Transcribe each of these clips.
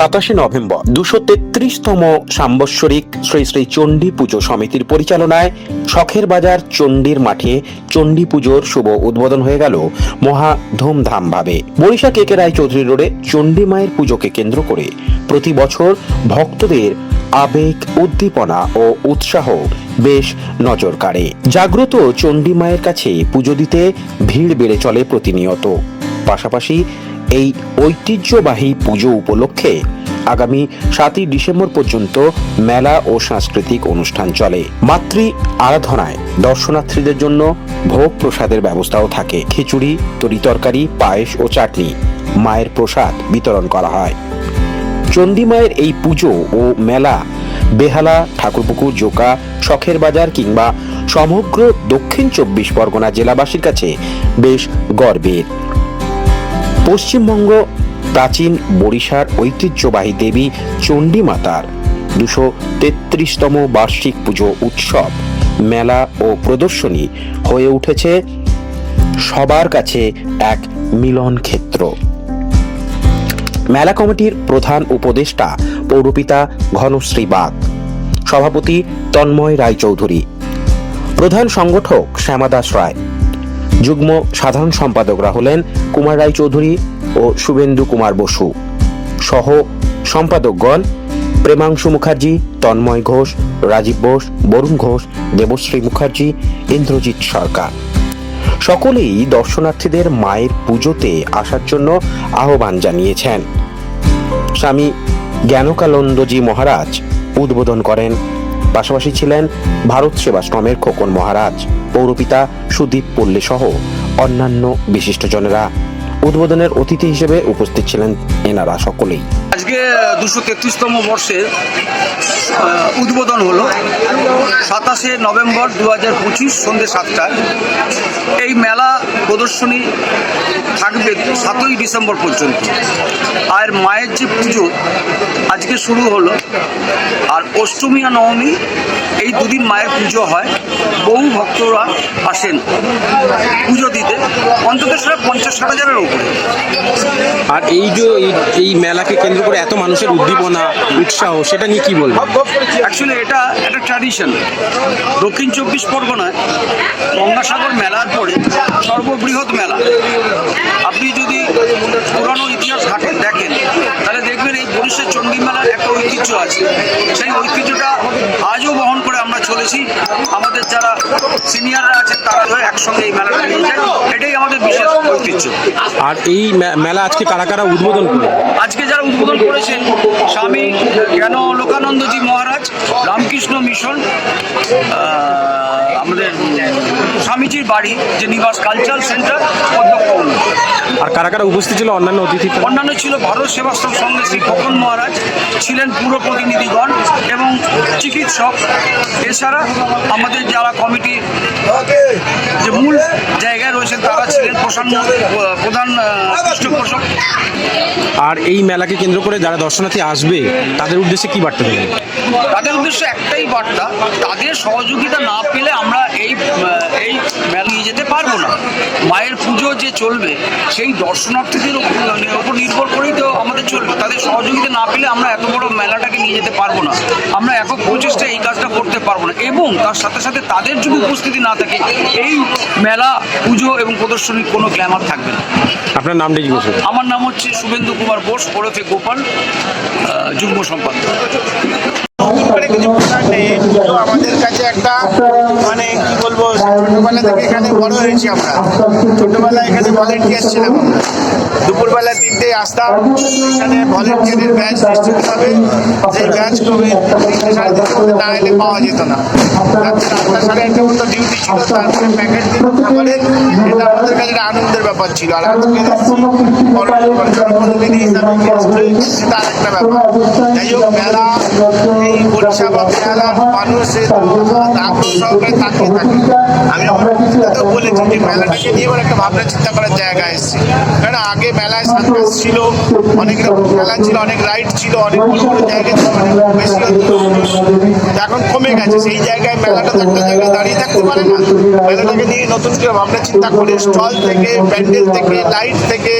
সাতাশে নভেম্বর দুশো তেত্রিশতম সাম্বৎসরিক শ্রী শ্রী চণ্ডী পুজো সমিতির পরিচালনায় শখের বাজার চণ্ডীর মাঠে চণ্ডী পুজোর শুভ উদ্বোধন হয়ে গেল মহা ধুমধাম ভাবে বরিশা কেকে রায় চৌধুরী রোডে চণ্ডী মায়ের পুজোকে কেন্দ্র করে প্রতি বছর ভক্তদের আবেগ, উদ্দীপনা ও উৎসাহ বেশ নজর কাড়ে। জাগ্রত চণ্ডী মায়ের কাছে পুজো দিতে ভিড় বেড়ে চলে প্রতিনিয়ত। পাশাপাশি এই ঐতিহ্যবাহী পুজো উপলক্ষে আগামী সাতই ডিসেম্বর পর্যন্ত মেলা ও সাংস্কৃতিক অনুষ্ঠান চলে। মাতৃ আরাধনায় দর্শনার্থীদের জন্য ভোগ প্রসাদের ব্যবস্থাও থাকে। খিচুড়ি তরিতরকারি পায়েস ও চাটনি মায়ের প্রসাদ বিতরণ করা হয়। চণ্ডী মায়ের এই পুজো ও মেলা বেহালা, ঠাকুরপুকুর, জোকা, শখের বাজার কিংবা সমগ্র দক্ষিণ চব্বিশ পরগনা জেলাবাসীর কাছে বেশ গর্বের। পশ্চিমবঙ্গ, প্রাচীন বরিশার ঐতিহ্যবাহী দেবী চণ্ডী মাতার দুশো তেত্রিশতম বার্ষিক পুজো উৎসব। মেলা ও প্রদর্শনী হয়ে উঠেছে সবার কাছে এক মিলন ক্ষেত্র। মেলা কমিটির প্রধান উপদেষ্টা পৌরপিতা ঘনশ্রী বাগ, সভাপতি তন্ময় রায়চৌধুরী, প্রধান সংগঠক শ্যামাদাস রায় যুগ্ম সাধারণ সম্পাদকরা হলেন কুমার রায় চৌধুরী ও শুভেন্দু কুমার বসু। সহ সম্পাদকগণ প্রেমাংশু মুখার্জি, তন্ময় ঘোষ, রাজীব বোস, বরুণ ঘোষ, দেবশ্রী মুখার্জি, ইন্দ্রজিৎ সরকার। সকলেই দর্শনার্থীদের মায়ের পুজোতে আসার জন্য আহ্বান জানিয়েছেন। স্বামী জ্ঞানকানন্দজি মহারাজ উদ্বোধন করেন পাশাপাশি ছিলেন ভারত সেবাশ্রমের খোকন মহারাজ, পৌরপিতা সুদীপ পল্লী সহ অন্যান্য বিশিষ্টজনেরা উদ্বোধনের অতিথি হিসেবে উপস্থিত ছিলেন এনারা সকলেই। আজকে দুশো তেত্রিশতম বর্ষের উদ্বোধন হলো। সাতাশে নভেম্বর দু হাজার পঁচিশ সন্ধ্যে সাতটায়। এই মেলা প্রদর্শনী থাকবে সাতই ডিসেম্বর পর্যন্ত। আর মায়ের যে পুজো আজকে শুরু হলো। আর অষ্টমী আর নবমী এই দুদিন মায়ের পুজো হয়। বহু ভক্তরা আসেন পুজো দিতে। অন্তত সেটা পঞ্চাশ ষাট হাজারের উপরে। আর এই যে এই- মেলাকে কেন্দ্র করে এত মানুষের উদ্দীপনা উৎসাহ সেটা নিয়ে কি বলবেন? অ্যাকচুয়ালি এটা একটা ট্র্যাডিশন দক্ষিণ চব্বিশ পরগনায় গঙ্গাসাগর মেলার পরে সর্ববৃহৎ মেলা। আপনি যদি পুরানো ইতিহাস ঘাটেন দেখেন তাহলে দেখবেন এই বরিশার চণ্ডী মেলার একটা ঐতিহ্য আছে সেই ঐতিহ্যটা আজও বহন করে আমরা চলেছি। আমাদের যারা সিনিয়ররা আছেন, তারা একসঙ্গে এই মেলাটা নিয়ে যায় এটাই আমাদের ঐতিহ্য আর এই মেলা আজকে কারা কারা উদ্বোধন করবে আজকে যারা উদ্বোধন করেছেন স্বামী জ্ঞান লোকানন্দজি মহারাজ রামকৃষ্ণ মিশন আমাদের স্বামীজির বাড়ি যে নিবাস কালচারাল সেন্টার আর কারা কারা উপস্থিত ছিল অন্যান্য অতিথি অন্যান্য ছিল ভারত সেবাশ্রম সঙ্গে শ্রী খোকন মহারাজ ছিলেন পুর প্রতিনিধিগণ এবং চিকিৎসক। এছাড়া আমাদের যারা কমিটির যে মূল জায়গায় রয়েছেন তারা ছিলেন প্রধান প্রধান পৃষ্ঠপোষক। আর এই মেলাকে কেন্দ্র করে যারা দর্শনার্থী আসবে, তাদের উদ্দেশ্যে কি বার্তা দেবেন? তাদের উদ্দেশ্য একটাই বার্তা তাদের সহযোগিতা না পেলে আমরা এই এই মেলা নিয়ে যেতে পারব না। মায়ের পুজো যে চলবে সেই দর্শনার্থীদের উপর উপর নির্ভর করেই তো আমাদের চলবে। তাদের সহযোগিতা না পেলে আমরা এত বড় মেলাটাকে নিয়ে যেতে পারব না। আমরা একক প্রচেষ্টা এই কাজটা করতে পারব না। এবং তার সাথে সাথে তাদের যদি উপস্থিতি না থাকে এই মেলা পুজো এবং প্রদর্শনীর কোনো গ্ল্যামার থাকবে না। আপনার নাম আমার নাম হচ্ছে শুভেন্দু কুমার বোস ওরফে গোপাল যুগ্ম সম্পাদক। আমাদের কাছে একটা মানে কি বলব ছোটবেলা থেকে এখানে বড় হয়েছি আমরা। ছোটবেলায় এখানে ভলেন্টিয়ার ছিলাম। দুপুরবেলা তিনটে আসতাম। এখানে ভলেন্টিয়ারের ব্যাচ নিশ্চিত হবে যে ব্যাচ কবে না এলে পাওয়া যেত না। প্যাকেট একটা আনন্দের ব্যাপার ছিল। আর ব্যাপার। মেলা বেহালার মানুষের থাকে। আমি তো বলেছি যে মেলাটাকে নিয়ে এবার একটা ভাবনা চিন্তা করার জায়গা এসেছে। কারণ আগে মেলায় সার্কাস ছিল অনেক রকম মেলা ছিল অনেক রাইড ছিল অনেক বড় বড় জায়গা ছিল অনেক বেশি এখন কমে গেছে। সেই জায়গায় মেলাটা তো একটা জায়গায় দাঁড়িয়ে থাকতে পারে না। মেলাটাকে নিয়ে নতুন করে ভাবনা চিন্তা করে স্টল থেকে প্যান্ডেল থেকে লাইট থেকে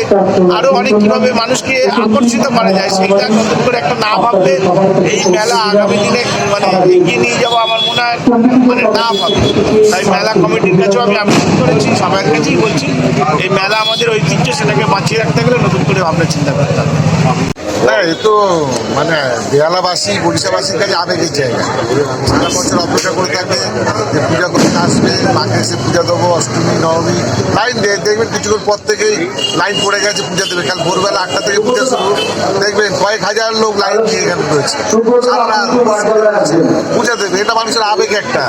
আরও অনেক কীভাবে মানুষকে আকর্ষিত করা যায় সেইটা নতুন করে একটা না ভাবলে এই মেলা আগামী দিনে মানে এগিয়ে নিয়ে যাব আমার মনে হয় মানে না ভাবে তাই মেলা কমিটির কাছেও আমি আবেদন করেছি, সবার কাছেই বলছি, এই মেলা আমাদের ঐতিহ্য, সেটাকে বাঁচিয়ে রাখতে গেলে নতুন করে ভাবনা চিন্তা করতে হবে। না, এ তো মানে বেহালাবাসী বরিশাবাসীর কাছে আবেগের জায়গা। সারা বছর অপেক্ষা করে থাকে যে পূজা করতে আসবে, মাকে এসে পূজা দেবো, অষ্টমী, নবমী, লাইন দেখবেন কিছুক্ষণ পর থেকেই লাইন পড়ে গেছে পূজা দেবে। কাল ভোরবেলা আটটা থেকে পূজা শুরু। দেখবেন কয়েক হাজার লোক লাইন দিয়ে এখানে রয়েছে। পূজা দেবে। এটা মানুষের আবেগ একটা।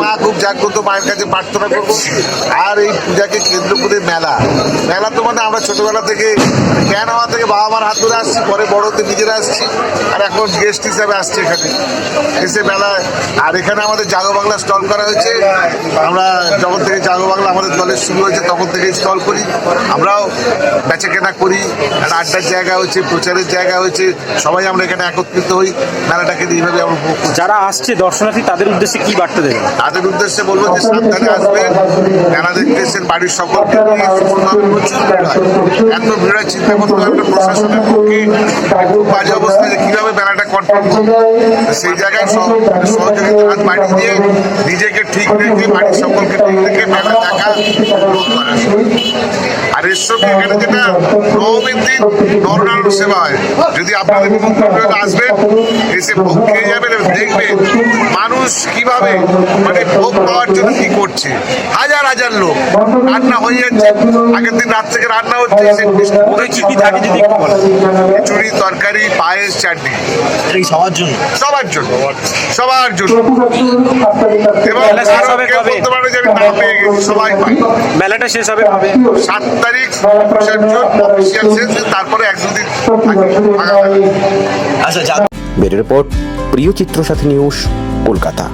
মা খুব জাগ্রত, মায়ের কাছে প্রার্থনা করব। আর এই পূজাকে কেন্দ্র করে মেলা। মেলা তো মানে আমরা ছোটবেলা থেকে মানে জ্ঞান হওয়া থেকে বাবা মার হাত ধরে আসছি পরে বড়তে নিজেরা আসছি আর এখন গেস্ট হিসাবে আসছি এখানে। এসে মেলায় আর এখানে আমাদের জাগো বাংলা স্টল করা হয়েছে। আমরা যখন থেকে জাগো বাংলা আমাদের দলের শুরু হয়েছে তখন থেকে স্টল করি। আমরাও বেচা কেনা করি আর আড্ডার জায়গা হচ্ছে প্রচারের জায়গা হচ্ছে সবাই আমরা এখানে একত্রিত হই মেলাটাকে এইভাবে আমরা উপভোগ করি। যারা আসছে দর্শনার্থী তাদের উদ্দেশ্যে কি বার্তা দেবেন? তাদের উদ্দেশ্যে বলব যে সাবধানে আসবেন। মেলা দেখতে এসেছেন বাড়ির সকলকে নিয়ে প্রচুর ভিড় হয়। এত ভিড় হয় চিন্তা করতে হবে প্রশাসনের পক্ষে খুব বাজে অবস্থা যে কীভাবে মেলাটা কন্ট্রোল করবে, সেই জায়গায় সহ- সহযোগিতা হাত বাড়িয়ে দিয়ে নিজেকে ঠিক রেখে বাড়ির সকলকে ঠিক রেখে মেলা দেখা আর এর সঙ্গে এখানে যেটা নবমীর দিন নরনারায়ণ সেবা হয়, যদি আপনাদের করে আসবেন, এসে ভোগ খেয়ে যাবেন দেখবেন মানুষ কীভাবে মানে ভোগ পাওয়ার জন্য কি করছে। হাজার হাজার লোক রান্না হয়ে যাচ্ছে। আগের দিন রাত থেকে রান্না হচ্ছে সে কি কি থাকে যদি একটু বলেন। খিচুড়ি তরকারি পায়েস চাটনি। সবার জন্য? সবার জন্য। সবার জন্য। এবং আরও কেউ বলতে পারে যে আমি না পেয়ে গেছি সবাই পায় মেলাটা শেষ হবে কবে? সাত তারিখ অফিসিয়াল শেষ তারপরে এক দুদিন থাকে। ব্যুরো রিপোর্ট প্রিয় চিত্র সাথী নিউজ কলকাতা।